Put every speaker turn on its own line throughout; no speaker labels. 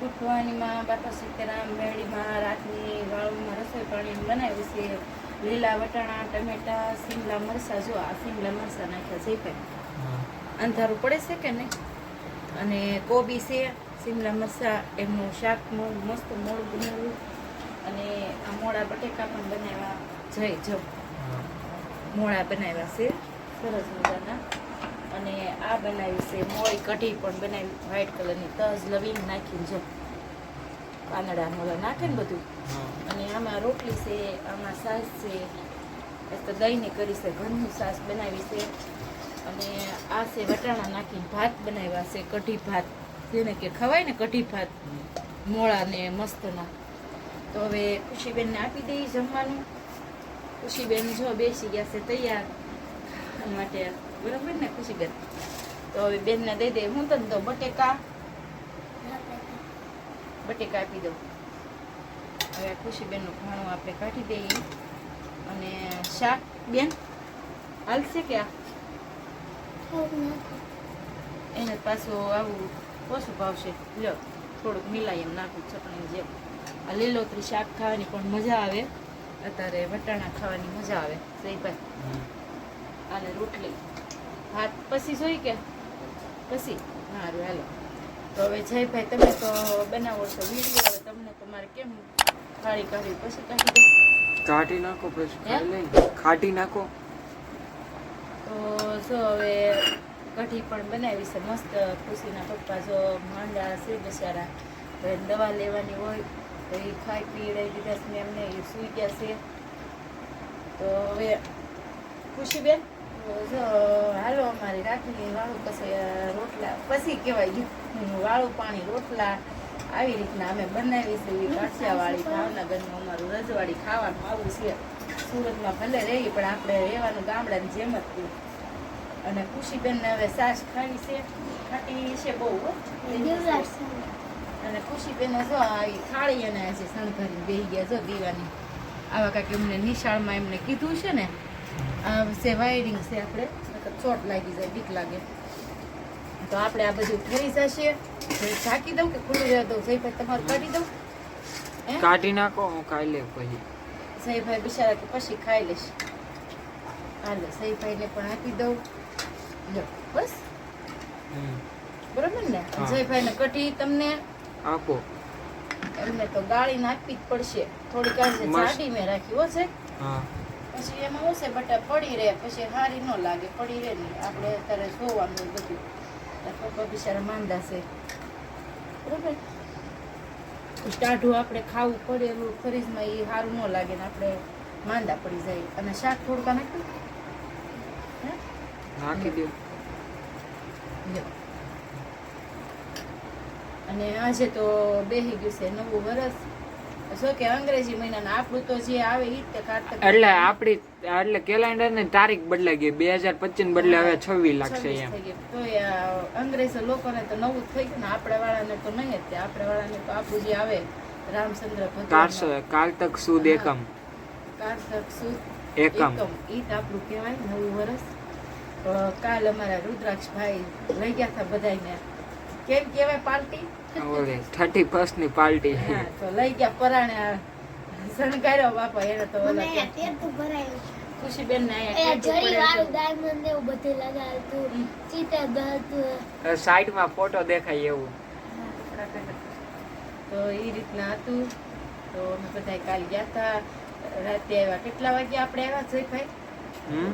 મોર્નિંગમાં બાપા સીતારામ મેળીમાં રાતની વાળુમાં રસોઈ પાણી બનાવ્યું છે. લીલા વટાણા ટમેટા સિમલા મરચાં જો આ સિમલા મરચાં નાખ્યા છે ભાઈ અંધારું પડે છે કે નહીં? અને કોબી છે સિમલા મરચાં એમનું શાક મસ્ત મોડું બનાવ્યું. અને આ મોળા બટેકા પણ બનાવ્યા. જય જો મોળા બનાવ્યા છે. સરસ મજાના. અને આ બનાવ્યું છે મોળી કઢી પણ બનાવી વ્હાઈટ કલરની તજ લવિંગ નાખીને જો પાંદડા મોળા નાખે ને બધું. અને આમાં રોટલી છે આમાં સાસ છે એ તો દહીંની કરી છે ઘરનું સાસ બનાવી છે. અને આ છે વટાણા નાખીને ભાત બનાવ્યા છે કઢી ભાત. જેને કે ખવાય ને કઢી ભાત મોળા ને મસ્તના. તો હવે ખુશીબેનને આપી દઈએ જમવાનું. ખુશીબેન જો બેસી ગયા છે તૈયાર. ખાવા માટે. બરાબર ને? ખુશીબેન તો હવે બેનને દઈ દે. હું તને તો બટેકા? બટેકા આપી દઉં. હવે ખુશીબેનનું ખાણું આપણે કાઢી દઈએ. અને શાક, બેન? હાલશે કે એને પાછું આવું ઓછું ભાવશે. લ્યો, થોડુંક મિલાય એમ નાખું, ચટણી જેમ આ લીલોતરી શાક ખાવાની પણ મજા આવે. અત્યારે વટાણા ખાવાની મજા આવે. સહીભાઈ અને રોટલી. ભાત પછી જોઈ કે પછી. સારું હાલો. તો હવે જયભાઈ તમે તો બનાવો છો વીડિયો હવે તમને તમારે કેમ થાળી કાઢવી પછી કાઢી દો?
કાઢી નાખો પછી કાઢી ખાટી નાખો.
તો જો હવે કઢી પણ બનાવી છે. મસ્ત ખુશીના પપ્પા જો માંડા છે બિચારા તો દવા લેવાની હોય તો એ ખાઈ પી રહી દીધા છે એમને એ સૂઈ ગયા છે. તો હવે ખુશીબેન? તો જો હાલો અમારી રાખડી વાળું પછી રોટલા પછી કહેવાય ગયું. વાળું પાણી રોટલા આવી રીતના અમે બનાવી છે એવી કાઠિયાવાડી ભાવનગરનું અમારું રજવાડી ખાવાનું આવું છે. સુરતમાં ભલે રહી પણ આપણે રહેવાનું ગામડાની જેમ જ થયું અને ખુશીબેનને હવે સાસ ખાવી છે. ખાટી છે બહુ અને ખુશીબેન જો આવી થાળી અને આજે શણગારીને બેહી ગયા જો દીવાની. આવા કાંઈક એમને નિશાળમાં એમને કીધું છે ને આ છે વાયરિંગ છે આપણે ચોટ લાગી જાય બીક લાગે. તો આપણે આ બધું થઈ જશે. ઢાંકી દઉં કે ખુલ્લું રહેવા દઉં? જયભાઈ તમારું કાઢી દઉં?
કાઢી નાખો હું ખાઈ લે પછી.
સહીભાઈ બિચારા કે પછી ખાઈ લઈશ. હાલો સહીભાઈને પણ આપી દઉં. લો બસ. બરોબર ને?
હા.
જયભાઈને કઢી તમને.
આપો.
એમને તો ગાળી નાખવી જ પડશે. થોડીક આજે. જાડી મેં રાખી હો છે
હા.
પછી એમાં શું છે બટા પડી રહે પછી હારી ન લાગે પડી રહે નહીં. આપણે અત્યારે જોવાનું બધું. પપ્પા બિચારા માંદા છે. બરાબર? ટાઢું આપણે ખાવું પડે એવું ફરીજમાં એ સારું ન લાગે ને આપણે માંદા પડી જાય. અને શાક થોડકા નાખ્યું હે?
નાખી
દઉં. અને આજે તો બેહી ગયું છે નવું વરસ. કે અંગ્રેજી મહિનાના આપણું તો જે આવે ઈ જ કારતક
એટલે આપડી એટલે કેલેન્ડરની તારીખ બદલાઈ ગઈ. બે હજાર પચીસ બદલે હવે છવ્વીસ લાગશે એમ.
તો આ લોકોને તો નવું થઈ ગયું ને આપણા વાળાને તો નહીં જ આપણે વાળાને તો આપણું જે આવે રામચંદ્ર
કારસો
કાલ
તક સુદ એકમ.
કારતક સુદ
એકમ.
ઈ તો આપણું કહેવાય નવું વર્ષ તો કાલ અમારા રુદ્રાક્ષભાઈ લઈ ગયા હતા બધાને કેમ કહેવાય પાર્ટી
ઓલે થર્ટી ફર્સ્ટની પાર્ટી
તો લઈ ગયા પરાણે શણગાર્યો બાપા એને તો ખુશીબેન ને
સાઈડમાં ફોટો દેખાય એવું.
તો એ રીતના હતું. તો અમે બધા કાલ ગયા હતા રાતે આવ્યા. કેટલા વાગ્યા આપણે આવ્યા છે ભાઈ
હમ?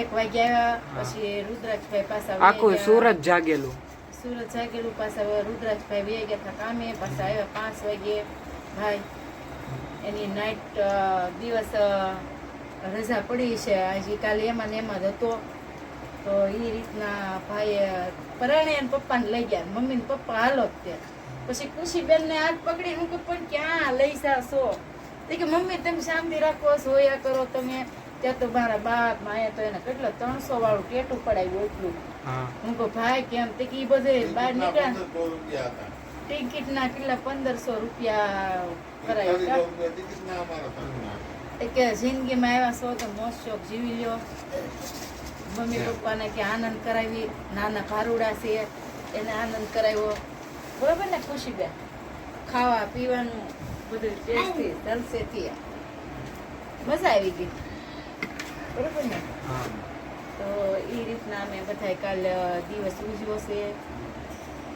એક વાગ્યા આવ્યા પછી રુદ્રાજભાઈ પાછા વહી
આખું. સુરત જાગેલું.
સુરત જાગેલું. હવે રુદ્રાજભાઈ વ્યાઈ ગયા હતા કામે. પાછા આવ્યા પાંચ વાગે ભાઈ, એની નાઇટ દિવસ રજા પડી છે. હજી કાલે એમાં ને એમાં જ હતો. તો એ રીતના ભાઈએ પરાણે એને પપ્પાને લઈ ગયા. મમ્મી ને પપ્પા હાલો ત્યાં પછી ખુશીબેન ને હાથ પકડી હું કહું, પણ ક્યાં લઈ જાશો? કે, મમ્મી, તમે શાંતિ રાખો, સોયા કરો તમે. ત્યાં તો મારા બાપ, માયા તો એને કેટલો ત્રણસો વાળું ટેટું પડાવ્યું એટલું.
હા.
કહું ભાઈ કેમ? તે કી બધે બહાર નીકળ્યા ટિકિટ ના કેટલા? પંદરસો રૂપિયા કરાયા કા? જિંદગીમાં આવ્યા છો તો મોજ શોખ જીવી લ્યો. મમ્મી પપ્પાને કે આનંદ કરાવી. નાના ભારૂડા છે. એને આનંદ કરાવ્યો. બરોબર ને? ખુશી ખુશીબેન ખાવા પીવાનું બધું ટેસ્ટી જલસેથી. મજા આવી ગઈ. બરોબર ને?
હા.
તો એ રીતના અમે બધા કાલ દિવસ ઉજવો છે.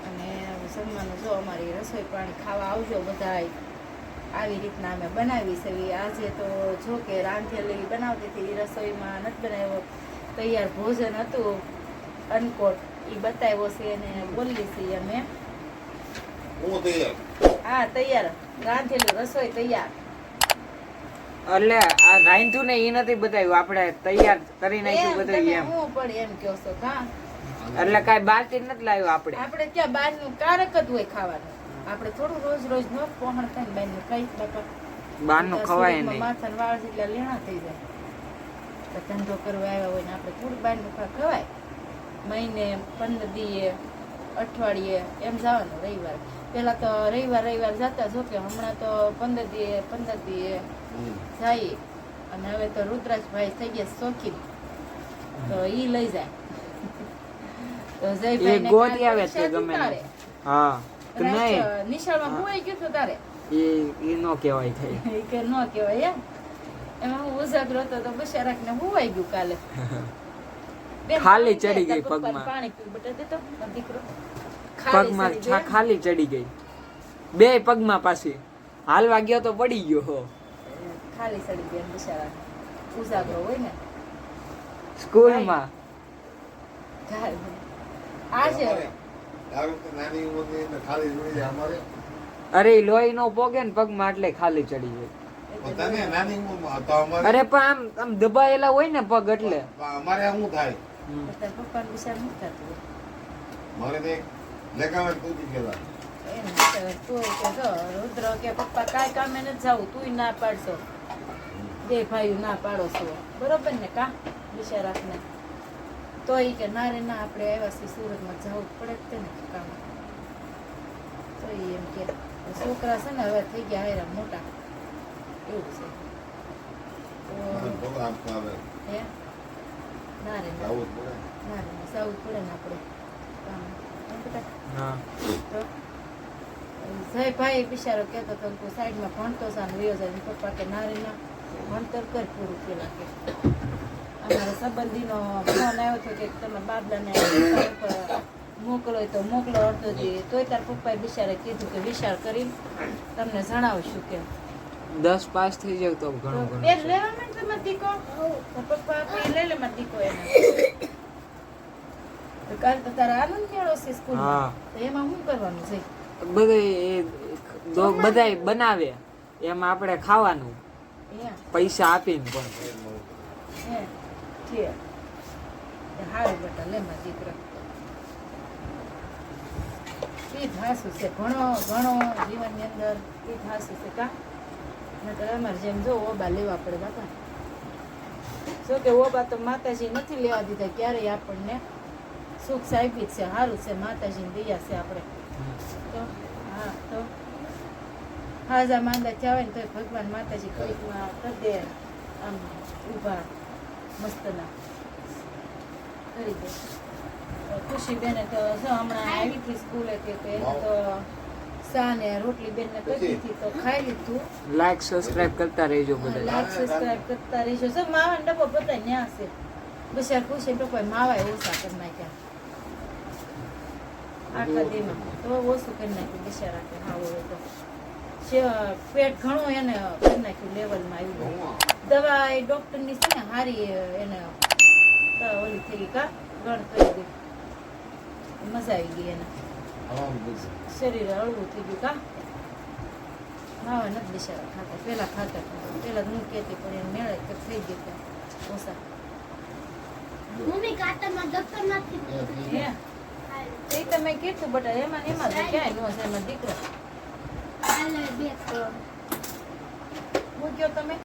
અને સન્માન જો અમારી રસોઈ પાણી ખાવા આવજો બધાય. આવી રીતના અમે બનાવી છે. આજે તો જો કે રાંધેલી બનાવતી હતી. રસોઈમાં નથી બનાવ્યો. તૈયાર ભોજન હતું. અનકોટ એ બતાવ્યો છે અને બોલી છે અમે.
હા તૈયાર.
રાંધેલું રસોઈ તૈયાર.
એટલે આ રાંધ્યું ને એ નથી બતાવ્યું. આપણે તૈયાર કરી નાખ્યું બધું એમ.
હું પણ એમ કહો છો કા
એટલે કાંઈ બહારથી નથી લાવ્યું આપણે.
આપણે ત્યાં બહારનું કારક જ હોય ખાવાનું. આપણે થોડું રોજ રોજ નો પહોંચ થાય ને બહારનું ખાઈ બાપા
બહારનું ખવાય નહીં.
માથાના વાળ જેટલા લેણા થઈ જાય. ધંધો કરવા આવ્યા હોય ને આપણે થોડું બહારનું ખા ખવાય. મહિને પંદર દીએ અઠવાડિયે એમ જવાનું રવિવાર. પેલા તો રવિવાર રવિવાર જતા જો કે હમણાં તો પંદર દીએ પંદર દીએ જઈએ અને હવે તો રુદ્રાજભાઈ થઈ ગયા શોખીન તો ઈ લઈ જાય. તો જયભાઈ
ગોતી આવે છે ગમે ને. હા નહીં?
નિશાળમાં ભૂવાઈ ગયું હતું તારે.
એ એ નો કહેવાય થઈ
કે ન કહેવાય એમાં. હું ઉજાગરો હતો તો બશારાકને ભૂવાઈ ગયું કાલે.
ખાલી ચડી ગઈ પગમાં.
પાણી બેટા દીકરો. ખાલી
પગમાં
ચડી ગઈ.
ખાલી ચડી ગઈ. બે પગમાં પાછી. હાલવા ગયો તો પડી ગયો હો.
ખાલી સડી ગયા બિચારા. ઉજાગરો હોય ને.
સ્કૂલમાં?
આજે
અરે લોહી નો પોગે ને પગમાં એટલે ખાલી ચડી જાય.
તો
અરે પણ આમ આમ દબાયેલા હોય ને પગ એટલે.
અમારે શું થાય?
નથી થતું.
મારે તો પૂછી
કે રુદ્ર કે પપ્પા કાંઈ કામે નથી જવું તુંય ના પાડશો. બે ભાઈઓ ના પાડો છો બરોબર ને કા? બિચારાને તો એ કે ના રે ના આપણે આવ્યા છીએ સુરતમાં જવું પડે જ તે ને કામ તો એ એમ કે છોકરા છે ને હવે થઈ ગયા હેરા મોટા. એવું છે. ના રે ના.
જવું પડે.
રે પડે ને આપણે. કામ. જય ભાઈ બિચારો કહેતો હતો કે સાઈડમાં ભણતો છે ને રહ્યો જાય પપ્પા કે ના રે ના. ભણતર કર પૂરું પેલા કે અમારા સંબંધીનો ફોન આવ્યો હતો કે તમે બાબલાને મોકલો તો મોકલો અડધો જોઈએ તોય તાર પપ્પાએ બિચારે કીધું કે વિચાર કરી તમને જણાવશું કે.
દસ પાસ થઈ જાવ તો ઘણું ઘણું છે.
લેવા માંડ તમે દીકો? પપ્પા આપે લઈ લે માં દીકો એને. કાલ તો તારા આનંદ મેળો છે
સ્કૂલ
તો એમાં શું કરવાનું છે?
બધે એ બધાય બનાવે. એમાં આપણે ખાવાનું. પૈસા આપીને પણ.
હારું બેટા લે મારા દીકરા. એ હાસું છે ઘણો ઘણો જીવનની અંદર એ જ છે કા? નકર અમારે જેમ જો ઓબા લેવા પડે બાપા. જો કે ઓબા તો માતાજી નથી લેવા દીધા ક્યારેય આપણને સુખ સાહેબી છે સારું છે માતાજીની દયા છે આપણે. તો હા તો. હાજા માંદા થયા હોય ને તો ભગવાન માતાજી ઘડીકમાં કરી દે આમ ઊભા મસ્તના કરી દે. તો ખુશી બેને તો જો હમણાં આવી હતી સ્કૂલે કે તો એને તો સા ને રોટલી બેનને કરી દીધી તો ખાઈ લીધું.
લાઈક સબસ્ક્રાઇબ કરતા રહેજો બધા.
લાઈક સબસ્ક્રાઇબ કરતા રહેજો. સર માવાનો ડબ્બો બધા ન્યા છે. બસ યાર ખુશી તો કોઈ માવા ઓછા કરી નાખ્યા. આખા દીમાં તો ઓછું કરી નાખ્યું બિચારા કે હા હોય તો પેટ ઘણું એને કરી નાખ્યું લેવલમાં આવી ગયું. દવા એ ડોક્ટરની છે ને હારી એને ઓલી થઈ ગઈ કા ગણ કરી ગઈ. મજા આવી ગઈ એને. શરીર હળવું થઈ ગયું કા? ખાવા નથી બિચારા ખાતા પેલા ખાતા. પેલા હું કહેતી પણ એને મેળે કે થઈ ગયું કે ઓછા.
મમ્મી કાટામાં નથી
એ તમે કીધું બટા એમાં એમાં તો ક્યાંય નો છે એમાં દીકરા.
બે
મૂક્યો તમે?